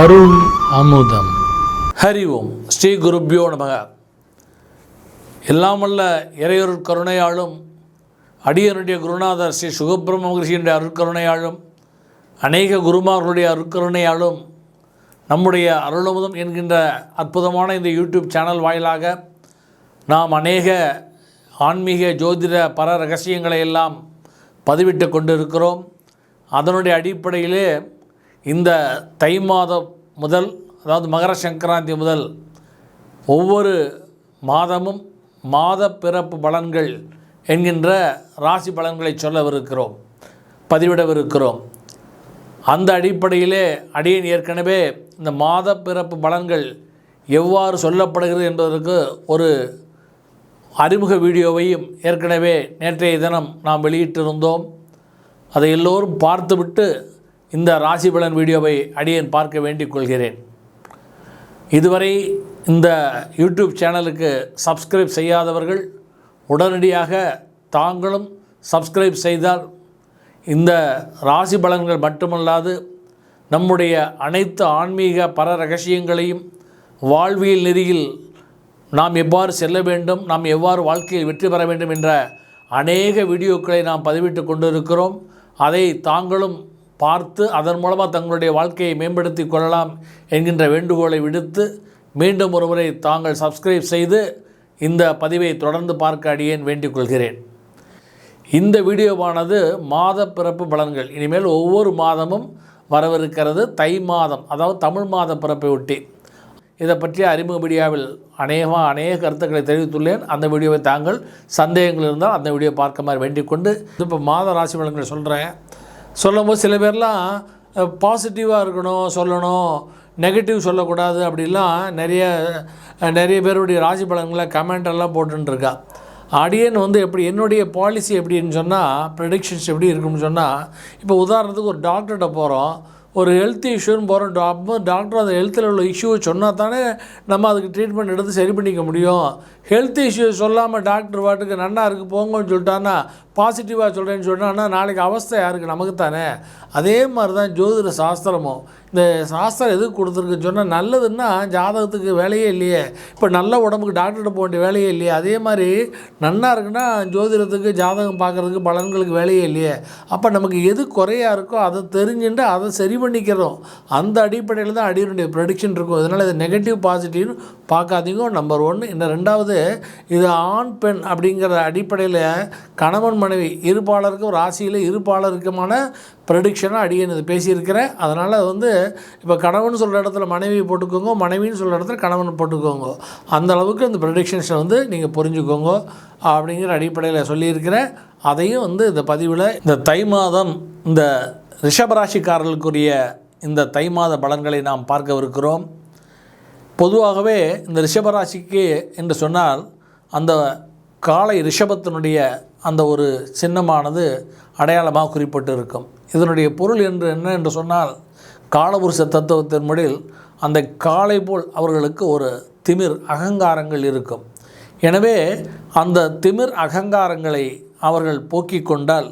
அருள் அமுதம். ஹரி ஓம். ஸ்ரீ குருப்யோ நமக. எல்லாம் வல்ல இறையொரு கருணையாலும் அடியனுடைய குருநாதர் ஸ்ரீ சுகபிரம மகர்ஷியினுடைய அருட்கருணையாலும் அநேக குருமார்களுடைய அருட்கருணையாலும் நம்முடைய அருளமுதம் என்கின்ற அற்புதமான இந்த யூடியூப் சேனல் வாயிலாக நாம் அநேக ஆன்மீக ஜோதிட பர ரகசியங்களை எல்லாம் பதிவிட்டு கொண்டிருக்கிறோம். அதனுடைய அடிப்படையிலே இந்த தை மாதம் முதல் அதாவது மகர சங்கராந்தி முதல் ஒவ்வொரு மாதமும் மாத பிறப்பு பலன்கள் என்கின்ற ராசி பலன்களை சொல்லவிருக்கிறோம் பதிவிடவிருக்கிறோம். அந்த அடிப்படையிலே அடியன் ஏற்கனவே இந்த மாத பிறப்பு பலன்கள் எவ்வாறு சொல்லப்படுகிறது என்பதற்கு ஒரு அறிமுக வீடியோவையும் ஏற்கனவே நேற்றைய தினம் நாம் வெளியிட்டிருந்தோம். அதை எல்லோரும் பார்த்துவிட்டு இந்த ராசி பலன் வீடியோவை அடியேன் பார்க்க வேண்டிக் கொள்கிறேன். இதுவரை இந்த யூடியூப் சேனலுக்கு சப்ஸ்கிரைப் செய்யாதவர்கள் உடனடியாக தாங்களும் சப்ஸ்கிரைப் செய்தால் இந்த ராசி பலன்கள் மட்டுமல்லாது நம்முடைய அனைத்து ஆன்மீக பர ரகசியங்களையும் வாழ்வியல் நெறியில் நாம் எவ்வாறு செல்ல வேண்டும் நாம் எவ்வாறு வாழ்க்கையில் வெற்றி பெற வேண்டும் என்ற அநேக வீடியோக்களை நாம் பதிவிட்டு கொண்டிருக்கிறோம். அதை தாங்களும் பார்த்து அதன் மூலமாக தங்களுடைய வாழ்க்கையை மேம்படுத்தி கொள்ளலாம் என்கின்ற வேண்டுகோளை விடுத்து மீண்டும் ஒருமுறை தாங்கள் சப்ஸ்கிரைப் செய்து இந்த பதிவை தொடர்ந்து பார்க்க அடியேன் வேண்டிக் கொள்கிறேன். இந்த வீடியோவானது மாத பிறப்பு பலன்கள். இனிமேல் ஒவ்வொரு மாதமும் வரவிருக்கிறது தை மாதம் அதாவது தமிழ் மாத பிறப்பை ஒட்டி. இதை பற்றிய அறிமுக வீடியோவில் அநேகமாக அநேக கருத்துக்களை தெரிவித்துள்ளேன். அந்த வீடியோவை தாங்கள் சந்தேகங்கள் இருந்தால் அந்த வீடியோ பார்க்க மாதிரி வேண்டிக் கொண்டு இப்போ மாத ராசி பலன்களை சொல்கிறேன் சொல்லும்போது சில பேர்லாம் பாசிட்டிவாக இருக்கணும் சொல்லணும் நெகட்டிவ் சொல்லக்கூடாது அப்படிலாம் நிறைய நிறைய பேருடைய ராசி பலன்களை கமெண்டெல்லாம் போட்டுருக்கா அடியன் வந்து எப்படி என்னுடைய பாலிசி எப்படின்னு சொன்னால் ப்ரெடிக்ஷன்ஸ் எப்படி இருக்கும்னு சொன்னால் இப்போ உதாரணத்துக்கு ஒரு டாக்டர்கிட்ட போகிறோம் ஒரு ஹெல்த் இஷ்யூன்னு போகிறோம் டாக்டர் டாக்டர் அந்த ஹெல்த்தில் உள்ள இஷ்யூவை சொன்னால் தானே நம்ம அதுக்கு ட்ரீட்மெண்ட் எடுத்து சரி பண்ணிக்க முடியும். ஹெல்த் இஷ்யூ சொல்லாமல் டாக்டர் வாட்டுக்கு நன்னா இருக்குது போங்கன்னு சொல்லிட்டான்னா பாசிட்டிவாக சொல்கிறேன்னு சொன்னான்னா நாளைக்கு அவஸ்தை யாருக்கு? நமக்கு தானே அதே மாதிரி தான் ஜோதிட சாஸ்திரமும். இந்த சாஸ்திரம் எதுக்கு கொடுத்துருக்குன்னு சொன்னால் நல்லதுன்னா ஜாதகத்துக்கு வேலையே இல்லையே. இப்போ நல்ல உடம்புக்கு டாக்டர்கிட்ட போக வேண்டிய வேலையே இல்லையே. அதே மாதிரி நன்னா இருக்குன்னா ஜோதிடத்துக்கு ஜாதகம் பார்க்குறதுக்கு பலன்களுக்கு வேலையே இல்லையே. அப்போ நமக்கு எது குறையாக இருக்கோ அதை தெரிஞ்சுட்டு அதை சரி பண்ணிக்கிறோம். அந்த அடிப்படையில் தான் அடியினுடைய ப்ரெடிக்ஷன் இருக்கும். அதனால் இது நெகட்டிவ் பாசிட்டிவ்னு பார்க்காதீங்க. நம்பர் ஒன்று இன்னும் ரெண்டாவது இது ஆண் பெண் அப்படிங்கிற அடிப்படையில் கணவன் மனைவி இருப்பாளருக்கும் ராசியில் இருப்பாளருக்குமான ப்ரெடிக்ஷனாக அடியேன் இது பேசியிருக்கிறேன். அதனால் அது வந்து இப்போ கணவன் சொல்கிற இடத்துல மனைவி போட்டுக்கோங்க மனைவின்னு சொல்கிற இடத்துல கணவன் போட்டுக்கோங்க. அந்த அளவுக்கு இந்த ப்ரெடிக்ஷன்ஸை வந்து நீங்கள் புரிஞ்சுக்கோங்க அப்படிங்கிற அடிப்படையில் சொல்லியிருக்கிறேன். அதையும் வந்து இந்த பதிவில் இந்த தை மாதம் இந்த ரிஷபராசிக்காரர்களுக்குரிய இந்த தை மாத பலன்களை நாம் பார்க்கவிருக்கிறோம். பொதுவாகவே இந்த ரிஷபராசிக்கு என்று சொன்னால் அந்த காலை ரிஷபத்தினுடைய அந்த ஒரு சின்னமானது அடையாளமாக குறிப்பிட்டு இருக்கும் இதனுடைய பொருள் என்று என்ன என்று சொன்னால் காலபுருஷ தத்துவத்தின் முடில் அந்த காளை போல் அவர்களுக்கு ஒரு திமிர் அகங்காரங்கள் இருக்கும். எனவே அந்த திமிர் அகங்காரங்களை அவர்கள் போக்கிக் கொண்டால்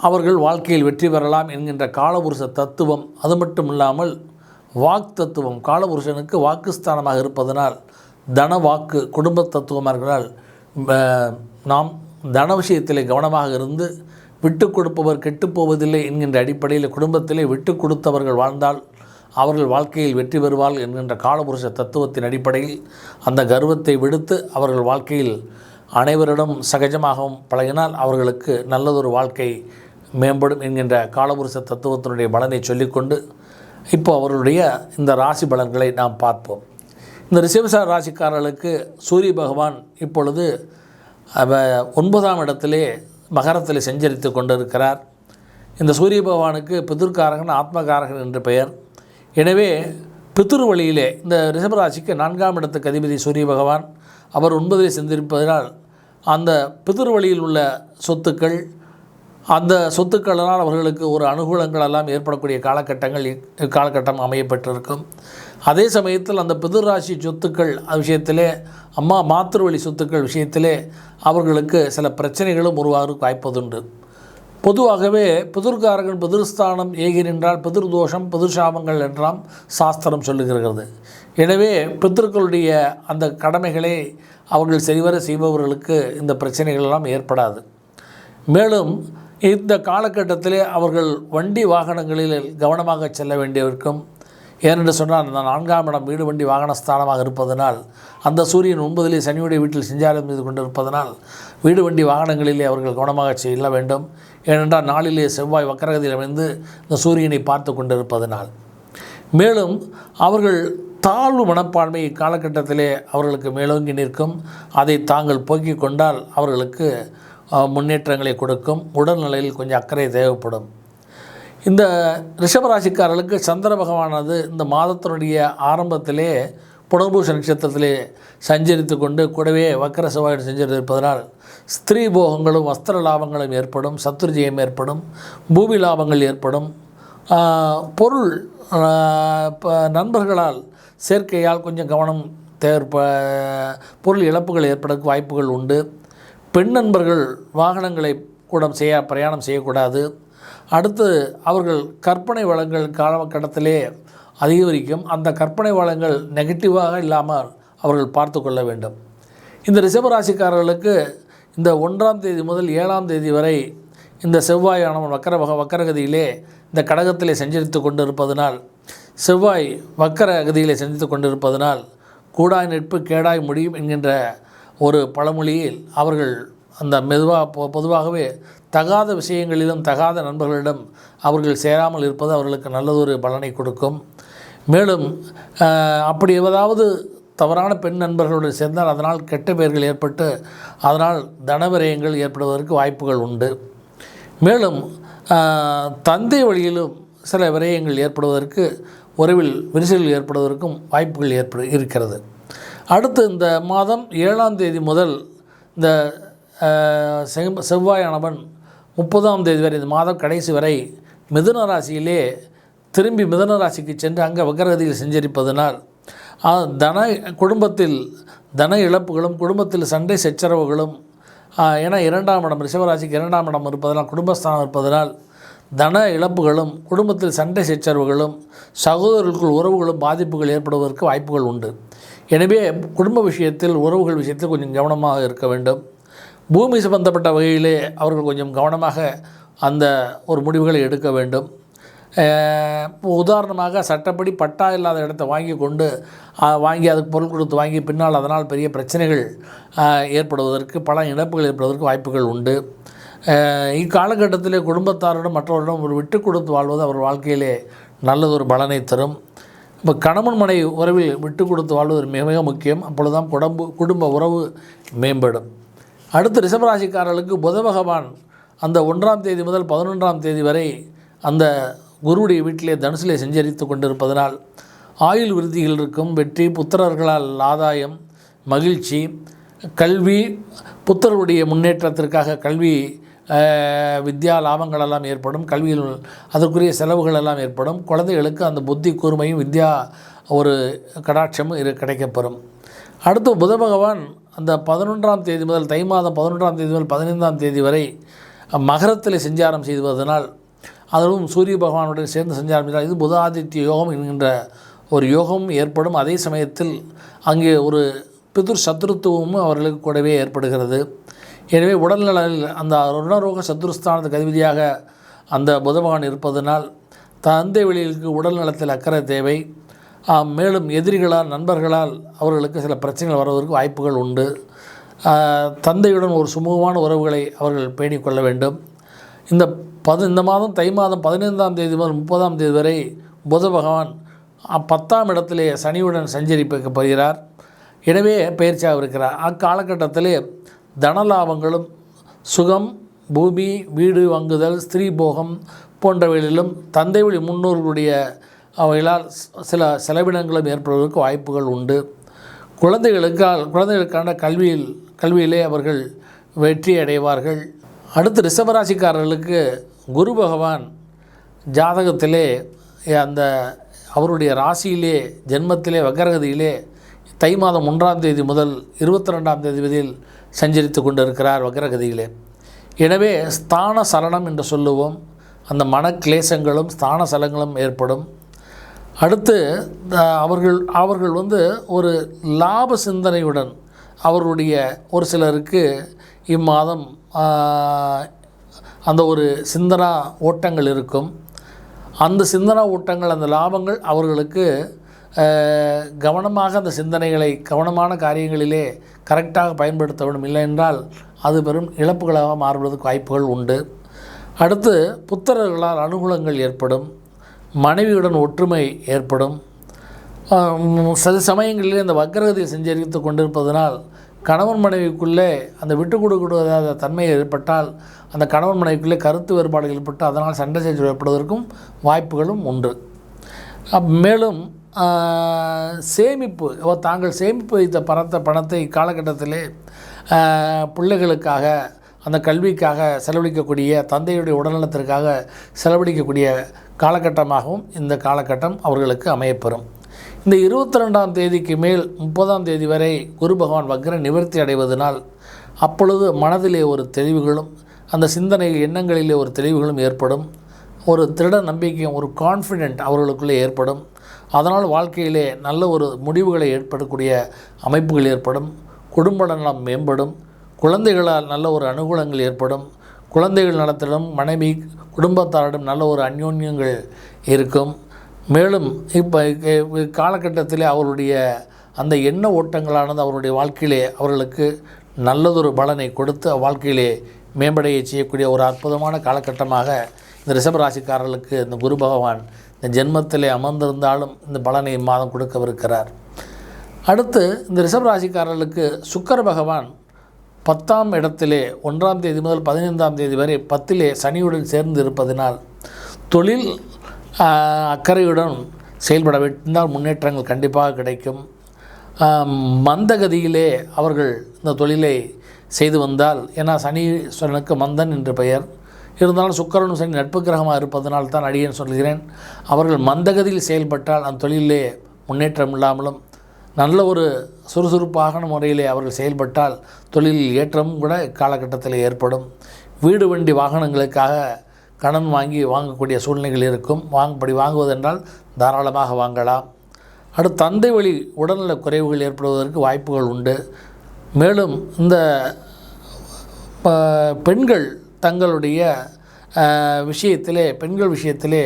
அவர்கள் வாழ்க்கையில் வெற்றி பெறலாம் என்கின்ற காலபுருஷ தத்துவம் அது மட்டும் இல்லாமல் வாக் தத்துவம் காலபுருஷனுக்கு வாக்குஸ்தானமாக இருப்பதனால் தன வாக்கு குடும்ப தத்துவமாக இருக்கிறதால் நாம் தன விஷயத்திலே கவனமாக இருந்து விட்டு கொடுப்பவர் கெட்டுப்போவதில்லை என்கின்ற அடிப்படையில் குடும்பத்திலே விட்டு கொடுத்தவர்கள் வாழ்ந்தால் அவர்கள் வாழ்க்கையில் வெற்றி பெறுவார்கள் என்கின்ற காலபுருஷ தத்துவத்தின் அடிப்படையில் அந்த கர்வத்தை விடுத்து அவர்கள் வாழ்க்கையில் அனைவரிடம் சகஜமாகவும் பழகினால் அவர்களுக்கு நல்லதொரு வாழ்க்கை மேம்படும் என்கின்ற காலபுருஷ தத்துவத்தினுடைய பலனை சொல்லிக்கொண்டு இப்போ அவருடைய இந்த ராசி பலன்களை நாம் பார்ப்போம். இந்த ரிஷபசா ராசிக்காரர்களுக்கு சூரிய பகவான் இப்பொழுது ஒன்பதாம் இடத்திலே மகரத்தில் செஞ்சரித்து கொண்டிருக்கிறார். இந்த சூரிய பகவானுக்கு பிதிர்காரகன் ஆத்மகாரகன் என்று பெயர். எனவே பித்திரு வழியிலே இந்த ரிஷபராசிக்கு நான்காம் இடத்துக்கு அதிபதி சூரிய பகவான். அவர் ஒன்பதிலே சென்றிருப்பதனால் அந்த பிதிர் வழியில் உள்ள சொத்துக்கள் அந்த சொத்துக்களினால் அவர்களுக்கு ஒரு அனுகூலங்கள் எல்லாம் ஏற்படக்கூடிய காலகட்டங்கள் இ- காலகட்டம் அமையப்பட்டிருக்கும். அதே சமயத்தில் அந்த பிதுராசி சொத்துக்கள் விஷயத்திலே அம்மா மாத்திருவழி சொத்துக்கள் விஷயத்திலே அவர்களுக்கு சில பிரச்சனைகளும் உருவாக வாய்ப்பதுண்டு. பொதுவாகவே பிதுர்காரகன் புதிர்ஸ்தானம் ஏகி நின்றால் பிதிர் தோஷம் பிதிர்சாபங்கள் என்றாம் சாஸ்திரம் சொல்லுகிறது. எனவே பித்திருக்களுடைய அந்த கடமைகளை அவர்கள் சரிவர செய்பவர்களுக்கு இந்த பிரச்சனைகள் எல்லாம் ஏற்படாது. மேலும் இந்த காலகட்டத்திலே அவர்கள் வண்டி வாகனங்களில் கவனமாக செல்ல வேண்டியவர்க்கும் ஏனென்று சொன்னால் அந்த நான்காம் இடம் வீடு வண்டி வாகன ஸ்தானமாக இருப்பதனால் அந்த சூரியன் ஒன்பதிலே சனியுடைய வீட்டில் செஞ்சாரம் செய்து கொண்டிருப்பதனால் வீடு வண்டி வாகனங்களிலே அவர்கள் கவனமாக செல்ல வேண்டும். ஏனென்றால் நாளிலே செவ்வாய் வக்கரகதியில் அமைந்து இந்த சூரியனை பார்த்து கொண்டிருப்பதனால். மேலும் அவர்கள் தாழ்வு மனப்பான்மை இக்காலகட்டத்திலே அவர்களுக்கு மேலோங்கி நிற்கும். அதை தாங்கள் போக்கிக் கொண்டால் அவர்களுக்கு முன்னேற்றங்களை கொடுக்கும். உடல்நிலையில் கொஞ்சம் அக்கறை தேவைப்படும். இந்த ரிஷபராசிக்காரர்களுக்கு சந்திர பகவானது இந்த மாதத்தினுடைய ஆரம்பத்திலே புனர்பூச நட்சத்திரத்திலே சஞ்சரித்து கொண்டு கூடவே வக்கர செவ்வாய் செஞ்சிருப்பதனால் ஸ்திரீ போகங்களும் வஸ்திர லாபங்களும் ஏற்படும் சத்துருஜயம் ஏற்படும் பூமி லாபங்கள் ஏற்படும். பொருள் நண்பர்களால் சேர்க்கையால் கொஞ்சம் கவனம் தேவைப்ப பொருள் இழப்புகள் ஏற்படக்கு வாய்ப்புகள் உண்டு. பெண் நண்பர்கள் வாகனங்களை கூட செய்ய பிரயாணம் செய்யக்கூடாது. அடுத்து அவர்கள் கற்பனை வளங்கள் காலகட்டத்திலே அதிகரிக்கும். அந்த கற்பனை வளங்கள் நெகட்டிவாக இல்லாமல் அவர்கள் பார்த்து கொள்ள வேண்டும். இந்த ரிஷபராசிக்காரர்களுக்கு இந்த ஒன்றாம் தேதி முதல் ஏழாம் தேதி வரை இந்த செவ்வாயானவன் வக்கர வக வக்கரகதியிலே இந்த கடகத்திலே சஞ்சரித்து கொண்டிருப்பதனால் செவ்வாய் வக்கர கதியிலே சஞ்சரித்து கொண்டிருப்பதனால் கூடாய் நட்பு கேடாய் முடியும் என்கின்ற ஒரு பழமொழியில் அவர்கள் அந்த மெதுவாக பொதுவாகவே தகாத விஷயங்களிலும் தகாத நண்பர்களிடம் அவர்கள் சேராமல் இருப்பது அவர்களுக்கு நல்லதொரு பலனை கொடுக்கும். மேலும் அப்படி ஏதாவது தவறான பெண் நண்பர்களோடு சேர்ந்தால் அதனால் கெட்ட பெயர்கள் ஏற்பட்டு அதனால் தனவிரயங்கள் ஏற்படுவதற்கு வாய்ப்புகள் உண்டு. மேலும் தந்தை வழியிலும் சில விரயங்கள் ஏற்படுவதற்கு உறவில் விரிசல்கள் ஏற்படுவதற்கும் வாய்ப்புகள் ஏற்படு இருக்கிறது. அடுத்து இந்த மாதம் ஏழாம் தேதி முதல் இந்த செவ்வாயானவன் முப்பதாம் தேதி வரை இந்த மாதம் கடைசி வரை மிதுன ராசியிலே திரும்பி மிதுன ராசிக்கு சென்று அங்கே வக்கரகதியில் செஞ்சரிப்பதனால் தன குடும்பத்தில் தன இழப்புகளும் குடும்பத்தில் சண்டை சச்சரவுகளும் ஏன்னா இரண்டாம் இடம் ரிஷவராசிக்கு இரண்டாம் இடம் இருப்பதனால் குடும்பஸ்தானம் இருப்பதனால் தன இழப்புகளும் குடும்பத்தில் சண்டை சச்சரவுகளும் சகோதரர்களுக்குள் உறவுகளும் பாதிப்புகள் ஏற்படுவதற்கு வாய்ப்புகள் உண்டு. எனவே குடும்ப விஷயத்தில் உறவுகள் விஷயத்தில் கொஞ்சம் கவனமாக இருக்க வேண்டும். பூமி சம்பந்தப்பட்ட வகையிலே அவர்கள் கொஞ்சம் கவனமாக அந்த ஒரு முடிவுகளை எடுக்க வேண்டும். உதாரணமாக சட்டப்படி பட்டா இல்லாத இடத்த வாங்கி கொண்டு வாங்கி அதுக்கு பொருள் கொடுத்து வாங்கி பின்னால் அதனால் பெரிய பிரச்சனைகள் ஏற்படுவதற்கு பல இழப்புகள் ஏற்படுவதற்கு வாய்ப்புகள் உண்டு. இக்காலகட்டத்தில் இக்காலகட்டத்திலே குடும்பத்தாரிடம் மற்றவரிடம் ஒரு விட்டு கொடுத்து வாழ்வது அவர் வாழ்க்கையிலே நல்லதொரு பலனை தரும். இப்போ கணவன் மனை உறவில் விட்டு கொடுத்து வாழ்வது மிக மிக முக்கியம். அப்பொழுதுதான் குடம்பு குடும்ப உறவு மேம்படும். அடுத்து ரிஷபராசிக்காரர்களுக்கு புத பகவான் அந்த ஒன்றாம் தேதி முதல் பதினொன்றாம் தேதி வரை அந்த குருவுடைய வீட்டிலே தனுசிலே செஞ்சரித்து கொண்டிருப்பதனால் ஆயுள் விருத்திகள் இருக்கும். வெற்றி புத்திரர்களால் ஆதாயம் மகிழ்ச்சி கல்வி புத்தருடைய முன்னேற்றத்திற்காக கல்வி வித்யா லாபங்கள் எல்லாம் ஏற்படும் கல்வியில் அதற்குரிய செலவுகள் எல்லாம் ஏற்படும். குழந்தைகளுக்கு அந்த புத்தி கூர்மையும் வித்யா ஒரு கடாட்சமும் இரு கிடைக்கப்பெறும். அடுத்து புத பகவான் அந்த பதினொன்றாம் தேதி முதல் தை மாதம் பதினொன்றாம் தேதி முதல் பதினைந்தாம் தேதி வரை மகரத்தில் செஞ்சாரம் செய்து வருவதனால் அதுவும் சூரிய பகவானுடன் சேர்ந்து செஞ்சாரம் செய்தால் இது புதாதித்ய யோகம் என்கின்ற ஒரு யோகம் ஏற்படும். அதே சமயத்தில் அங்கே ஒரு பிதுர் சத்ருத்துவமும் அவர்களுக்கு கூடவே ஏற்படுகிறது. எனவே உடல்நலில் அந்த ருணரோக சத்ருஸ்தானத்துக்கு அதிபதியாக அந்த புதபகவான் இருப்பதனால் தந்தை வெளியிற்கு உடல் நலத்தில் அக்கறை தேவை. மேலும் எதிரிகளால் நண்பர்களால் அவர்களுக்கு சில பிரச்சனைகள் வருவதற்கு வாய்ப்புகள் உண்டு. தந்தையுடன் ஒரு சுமூகமான உறவுகளை அவர்கள் பேணி கொள்ள வேண்டும். இந்த பது இந்த மாதம் தை மாதம் பதினைந்தாம் தேதி முதல் முப்பதாம் தேதி வரை புத பகவான் பத்தாம் இடத்திலே சனியுடன் சஞ்சரிப்பிக்கப்படுகிறார் எனவே பயிற்சியாக இருக்கிறார் அக்காலகட்டத்திலே தனலாபங்களும் சுகம் பூமி வீடு வாங்குதல் ஸ்திரீ போகம் போன்றவைகளிலும் தந்தை வழி முன்னோர்களுடைய அவைகளால் சில செலவினங்களும் ஏற்படுவதற்கு வாய்ப்புகள் உண்டு. குழந்தைகளுக்கால் குழந்தைகளுக்கான கல்வியில் கல்வியிலே அவர்கள் வெற்றி அடைவார்கள். அடுத்து ரிஷபராசிக்காரர்களுக்கு குரு பகவான் ஜாதகத்திலே அந்த அவருடைய ராசியிலே ஜென்மத்திலே வக்கரகதியிலே தை மாதம் ஒன்றாம் தேதி முதல் இருபத்தி ரெண்டாம் தேதி வரையில் சஞ்சரித்து கொண்டிருக்கிறார் வக்ரகதியிலே. எனவே ஸ்தான சலனம் என்று சொல்லுவோம். அந்த மனக்லேசங்களும் ஸ்தான சலங்களும் ஏற்படும். அடுத்து அவர்கள் அவர்கள் வந்து ஒரு லாப சிந்தனையுடன் அவருடைய ஒரு சிலருக்கு இம்மாதம் அந்த ஒரு சிந்தனா ஓட்டங்கள் இருக்கும். அந்த சிந்தனா ஓட்டங்கள் அந்த லாபங்கள் அவர்களுக்கு கவனமாக அந்த சிந்தனைகளை கவனமான காரியங்களிலே கரெக்டாக பயன்படுத்த வேண்டும். இல்லை என்றால் அது பெரும் இழப்புகளாக மாறுவதற்கு வாய்ப்புகள் உண்டு. அடுத்து புத்திரர்களால் அனுகூலங்கள் ஏற்படும். மனைவியுடன் ஒற்றுமை ஏற்படும். சில சமயங்களில் இந்த வக்கரகதியை செஞ்சரித்து கொண்டிருப்பதனால் கணவன் மனைவிக்குள்ளே அந்த விட்டு கொடுக்கூடாத தன்மை ஏற்பட்டால் அந்த கணவன் மனைவிக்குள்ளே கருத்து வேறுபாடுகள் ஏற்பட்டு அதனால் சண்டை செஞ்சு ஏற்படுவதற்கும் வாய்ப்புகளும் உண்டு. மேலும் சேமிப்பு தாங்கள் சேமிப்பு வைத்த பணத்தை பணத்தை காலகட்டத்திலே பிள்ளைகளுக்காக அந்த கல்விக்காக செலவழிக்கக்கூடிய தந்தையுடைய உடல்நலத்திற்காக செலவழிக்கக்கூடிய காலகட்டமாகவும் இந்த காலகட்டம் அவர்களுக்கு அமையப்பெறும். இந்த இருபத்தி ரெண்டாம் தேதிக்கு மேல் முப்பதாம் தேதி வரை குரு பகவான் வக்ர நிவர்த்தி அடைவதனால் அப்பொழுது மனதிலே ஒரு தெளிவுகளும் அந்த சிந்தனை எண்ணங்களிலே ஒரு தெளிவுகளும் ஏற்படும். ஒரு திருட நம்பிக்கையும் ஒரு கான்ஃபிடென்ட் அவர்களுக்குள்ளே ஏற்படும். அதனால் வாழ்க்கையிலே நல்ல ஒரு முடிவுகளை ஏற்படக்கூடிய அமைப்புகள் ஏற்படும். குடும்ப நலம் மேம்படும். குழந்தைகளால் நல்ல ஒரு அனுகூலங்கள் ஏற்படும். குழந்தைகள் நலத்திலும் மனைவி குடும்பத்தாரிடம் நல்ல ஒரு அந்யோன்யங்கள் இருக்கும். மேலும் இப்போ காலகட்டத்தில் அவருடைய அந்த எண்ண ஓட்டங்களானது அவருடைய வாழ்க்கையிலே அவர்களுக்கு நல்லதொரு பலனை கொடுத்து வாழ்க்கையிலே மேம்படைய செய்யக்கூடிய ஒரு அற்புதமான காலகட்டமாக இந்த ரிஷபராசிக்காரர்களுக்கு இந்த குரு பகவான் இந்த ஜென்மத்திலே அமர்ந்திருந்தாலும் இந்த பலனை இம்மாதம் கொடுக்கவிருக்கிறார். அடுத்து இந்த ரிஷபராசிக்காரர்களுக்கு சுக்கர பகவான் பத்தாம் இடத்திலே ஒன்றாம் தேதி முதல் பதினைந்தாம் தேதி வரை பத்திலே சனியுடன் சேர்ந்து இருப்பதனால் தொழில் அக்கறையுடன் செயல்பட விட்டால் முன்னேற்றங்கள் கண்டிப்பாக கிடைக்கும். மந்தகதியிலே அவர்கள் இந்த தொழிலை செய்து வந்தால் ஏன்னா சனீஸ்வரனுக்கு மந்தன் என்று பெயர். இருந்தாலும் சுக்கிரனும் சனி நட்பு கிரகமாக இருப்பதனால் தான் அடியேன் சொல்கிறேன். அவர்கள் மந்தகதியில் செயல்பட்டால் அந்த தொழிலே முன்னேற்றம் இல்லாமலும் நல்ல ஒரு சுறுசுறுப்பான முறையிலே அவர்கள் செயல்பட்டால் தொழிலில் ஏற்றமும் கூட காலகட்டத்தில் ஏற்படும். வீடு வண்டி வாகனங்களுக்காக கடன் வாங்கி வாங்கக்கூடிய சூழ்நிலைகள் இருக்கும். வாங்கப்படி வாங்குவதென்றால் தாராளமாக வாங்கலாம். அடுத்து தந்தை வழி உடல்நல குறைவுகள் ஏற்படுவதற்கு வாய்ப்புகள் உண்டு. மேலும் இந்த ப- பெண்கள் தங்களுடைய விஷயத்திலே பெண்கள் விஷயத்திலே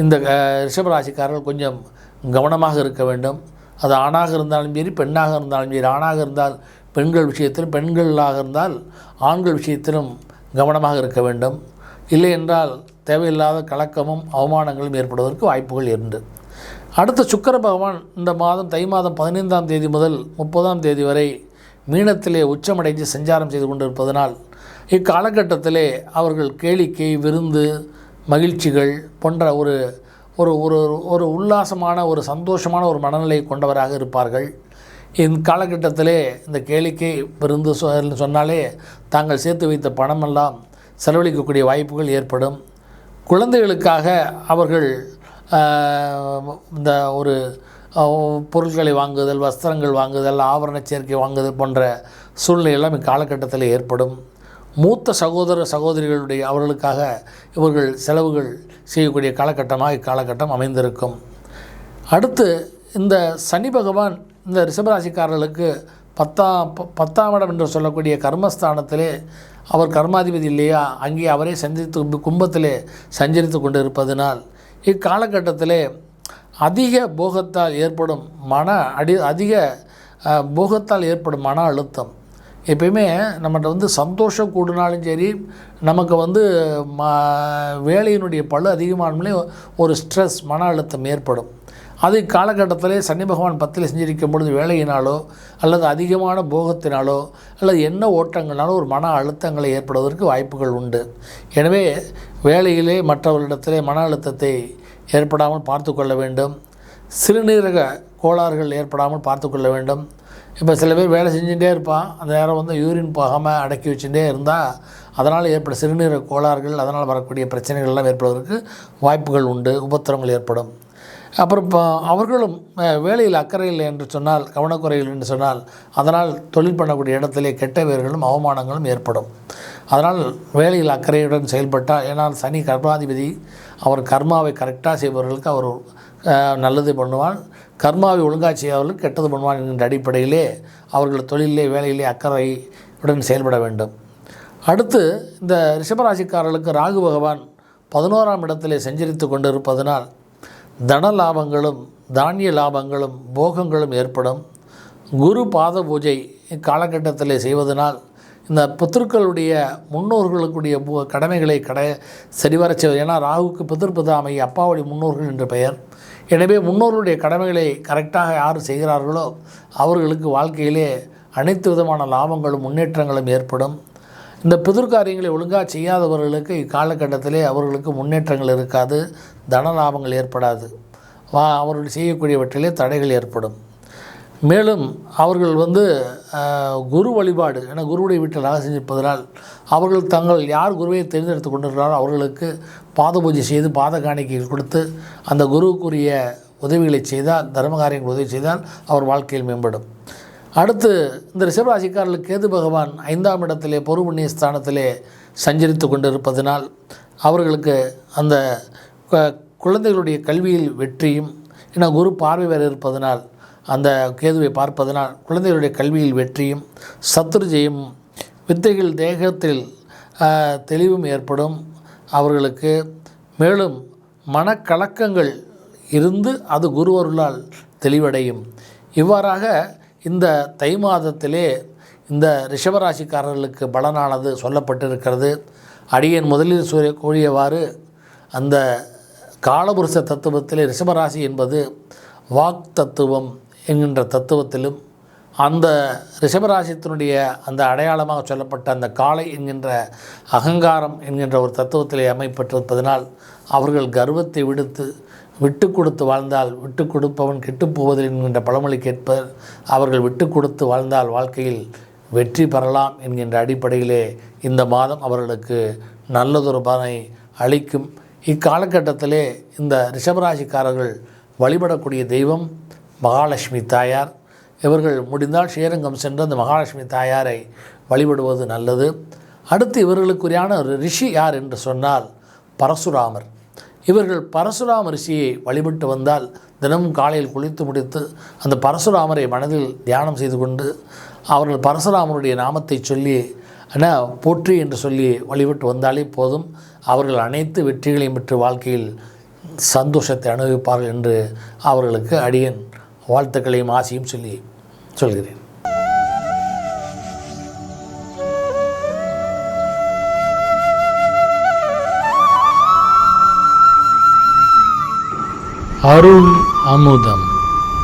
இந்த ரிஷபராசிக்காரர்கள் கொஞ்சம் கவனமாக இருக்க வேண்டும். அது ஆணாக இருந்தாலும் சரி பெண்ணாக இருந்தாலும் சரி ஆணாக இருந்தால் பெண்கள் விஷயத்திலும் பெண்களாக இருந்தால் ஆண்கள் விஷயத்திலும் கவனமாக இருக்க வேண்டும். இல்லை என்றால் தேவையில்லாத கலக்கமும் அவமானங்களும் ஏற்படுவதற்கு வாய்ப்புகள் உண்டு அடுத்த சுக்கர பகவான் இந்த மாதம் தை மாதம் பதினைந்தாம் தேதி முதல் முப்பதாம் தேதி வரை மீனத்திலே உச்சமடைந்து சஞ்சாரம் செய்து கொண்டிருப்பதனால் இக்காலகட்டத்திலே அவர்கள் கேளிக்கை விருந்து மகிழ்ச்சிகள் போன்ற ஒரு ஒரு ஒரு ஒரு உல்லாசமான ஒரு சந்தோஷமான ஒரு மனநிலை கொண்டவராக இருப்பார்கள். இந்த காலகட்டத்திலே இந்த கேளிக்கை விருந்து சொன்னாலே தாங்கள் சேர்த்து வைத்த பணமெல்லாம் செலவழிக்கக்கூடிய வாய்ப்புகள் ஏற்படும். குழந்தைகளுக்காக அவர்கள் இந்த ஒரு பொருட்களை வாங்குதல் வஸ்திரங்கள் வாங்குதல் ஆபரண சேர்க்கை வாங்குதல் போன்ற சூழ்நிலை எல்லாம் இக்காலகட்டத்தில் ஏற்படும். மூத்த சகோதர சகோதரிகளுடைய அவர்களுக்காக இவர்கள் செலவுகள் செய்யக்கூடிய காலகட்டமாக இக்காலகட்டம் அமைந்திருக்கும். அடுத்து இந்த சனி பகவான் இந்த ரிஷபராசிக்காரர்களுக்கு பத்தாம் ப- பத்தாம் இடம் என்று சொல்லக்கூடிய கர்மஸ்தானத்திலே அவர் கர்மாதிபதி இல்லையா? அங்கே அவரே சந்தித்து கும்பத்திலே சஞ்சரித்து கொண்டு இருப்பதனால் இக்காலகட்டத்திலே அதிக போகத்தால் ஏற்படும் மன அடி அதிக போகத்தால் ஏற்படும் மன அழுத்தம். எப்பயுமே நம்மகிட்ட வந்து சந்தோஷம் கூடினாலும் சரி நமக்கு வந்து ம வேலையினுடைய பழு அதிகமானாலே ஒரு ஸ்ட்ரெஸ் மன அழுத்தம் ஏற்படும். அது காலகட்டத்திலே சனி பகவான் பத்தில் செஞ்சிருக்கும் பொழுது வேலையினாலோ அல்லது அதிகமான போகத்தினாலோ அல்லது என்ன ஓட்டங்களாலோ ஒரு மன அழுத்தங்களை ஏற்படுவதற்கு வாய்ப்புகள் உண்டு. எனவே வேலையிலே மற்றவர்களிடத்திலே மன அழுத்தத்தை ஏற்படாமல் பார்த்து கொள்ள வேண்டும். சிறுநீரக கோளாறுகள் ஏற்படாமல் பார்த்து கொள்ள வேண்டும். இப்போ சில பேர் வேலை செஞ்சுட்டே இருப்பான் அந்த நேரம் வந்து யூரின் போகாமல் அடக்கி வச்சுட்டே இருந்தால் அதனால் ஏற்பட சிறுநீரக கோளாறுகள் அதனால் வரக்கூடிய பிரச்சனைகள்லாம் ஏற்படுவதற்கு வாய்ப்புகள் உண்டு உபத்திரங்கள் ஏற்படும். அப்புறம் இப்போ அவர்களும் வேலையில் அக்கறை இல்லை என்று சொன்னால் கவனக்குறைகள் என்று சொன்னால் அதனால் தொழில் பண்ணக்கூடிய இடத்திலே கெட்ட பேர்களும் அவமானங்களும் ஏற்படும். அதனால் வேலையில் அக்கறையுடன் செயல்பட்டால் ஏன்னால் சனி கர்மாதிபதி அவர் கர்மாவை கரெக்டாக செய்பவர்களுக்கு அவர் நல்லது பண்ணுவான் கர்மாவை ஒழுங்காக செய்யாதவர்கள் கெட்டது பண்ணுவான் என்கின்ற அடிப்படையிலே அவர்கள் தொழிலே வேலையிலே அக்கறையுடன் செயல்பட வேண்டும். அடுத்து இந்த ரிஷபராசிக்காரர்களுக்கு ராகு பகவான் பதினோராம் இடத்திலே சஞ்சரித்து கொண்டிருப்பதனால் தன லாபங்களும் தானிய லாபங்களும் போகங்களும் ஏற்படும். குரு பாத பூஜை இக்காலகட்டத்தில் செய்வதனால் இந்த பித்திருக்களுடைய முன்னோர்களுக்குடைய கடமைகளை கடை சரிவர செய்வது. ஏன்னா ராகுக்கு பிதிர்பிதாமை அப்பாவளி முன்னோர்கள் என்று பெயர். எனவே முன்னோர்களுடைய கடமைகளை கரெக்டாக யார் செய்கிறார்களோ அவர்களுக்கு வாழ்க்கையிலே அனைத்து விதமான லாபங்களும் முன்னேற்றங்களும் ஏற்படும். இந்த பிதிர்காரியங்களை ஒழுங்காக செய்யாதவர்களுக்கு இக்காலகட்டத்திலே அவர்களுக்கு முன்னேற்றங்கள் இருக்காது தன லாபங்கள் ஏற்படாது. வா அவர்கள் செய்யக்கூடியவற்றிலே தடைகள் ஏற்படும். மேலும் அவர்கள் வந்து குரு வழிபாடு என குருவுடைய வீட்டில் ராக செஞ்சிருப்பதனால் அவர்கள் தங்கள் யார் குருவை தேர்ந்தெடுத்து கொண்டிருக்கிறாரோ அவர்களுக்கு பாத பூஜை செய்து பாத காணிக்கைகள் கொடுத்து அந்த குருவுக்குரிய உதவிகளை செய்தால் தர்ம காரியங்கள் உதவி செய்தால் அவர் வாழ்க்கையில் மேம்படும். அடுத்து இந்த ரிஷபராசிக்காரர்கள் கேது பகவான் ஐந்தாம் இடத்திலே பொறுப்புண்ணிய ஸ்தானத்திலே சஞ்சரித்து கொண்டிருப்பதனால் அவர்களுக்கு அந்த குழந்தைகளுடைய கல்வியில் வெற்றியும் ஏன்னா குரு பார்வை வேறு இருப்பதனால் அந்த கேதுவை பார்ப்பதனால் குழந்தைகளுடைய கல்வியில் வெற்றியும் சத்துருஜெயும் வித்தைகள் தேகத்தில் தெளிவும் ஏற்படும். அவர்களுக்கு மேலும் மனக்கலக்கங்கள் இருந்து அது குருவருளால் தெளிவடையும். இவ்வாறாக இந்த தை மாதத்திலே இந்த ரிஷபராசிக்காரர்களுக்கு பலனானது சொல்லப்பட்டிருக்கிறது. அடியன் முதலில் சூரிய கூறியவாறு அந்த காலபுருஷ தத்துவத்திலே ரிஷபராசி என்பது வாக் தத்துவம். என்கின்ற தத்துவத்திலும் அந்த ரிஷபராசியத்தினுடைய அந்த அடையாளமாக சொல்லப்பட்ட அந்த காளை என்கின்ற அகங்காரம் என்கின்ற ஒரு தத்துவத்திலே அமைப்பட்டிருப்பதனால் அவர்கள் கர்வத்தை விடுத்து விட்டு கொடுத்து வாழ்ந்தால் விட்டு கொடுப்பவன் கெட்டுப் போவதில் என்கின்ற பழமொழி கேட்பர் அவர்கள் விட்டு கொடுத்து வாழ்ந்தால் வாழ்க்கையில் வெற்றி பெறலாம் என்கின்ற அடிப்படையிலே இந்த மாதம் அவர்களுக்கு நல்லதொரு பலனை அளிக்கும். இக்காலகட்டத்திலே இந்த ரிஷபராசிக்காரர்கள் வழிபடக்கூடிய தெய்வம் மகாலட்சுமி தாயார். இவர்கள் முடிந்தால் ஸ்ரீரங்கம் சென்று அந்த மகாலட்சுமி தாயாரை வழிபடுவது நல்லது. அடுத்து இவர்களுக்குரியான ஒரு ரிஷி யார் என்று சொன்னால் பரசுராமர். இவர்கள் பரசுராம ரிஷியை வழிபட்டு வந்தால் தினமும் காலையில் குளித்து முடித்து அந்த பரசுராமரை மனதில் தியானம் செய்து கொண்டு அவர்கள் பரசுராமருடைய நாமத்தை சொல்லி அண்ணா போற்றி என்று சொல்லி வழிபட்டு வந்தாலே போதும். அவர்கள் அனைத்து வெற்றிகளையும் பெற்று வாழ்க்கையில் சந்தோஷத்தை அனுபவிப்பார்கள் என்று அவர்களுக்கு அடியன். வாழ்த்துக்களையும் ஆசையும் சொல்லி சொல்கிறேன். அருள் அமுதம்.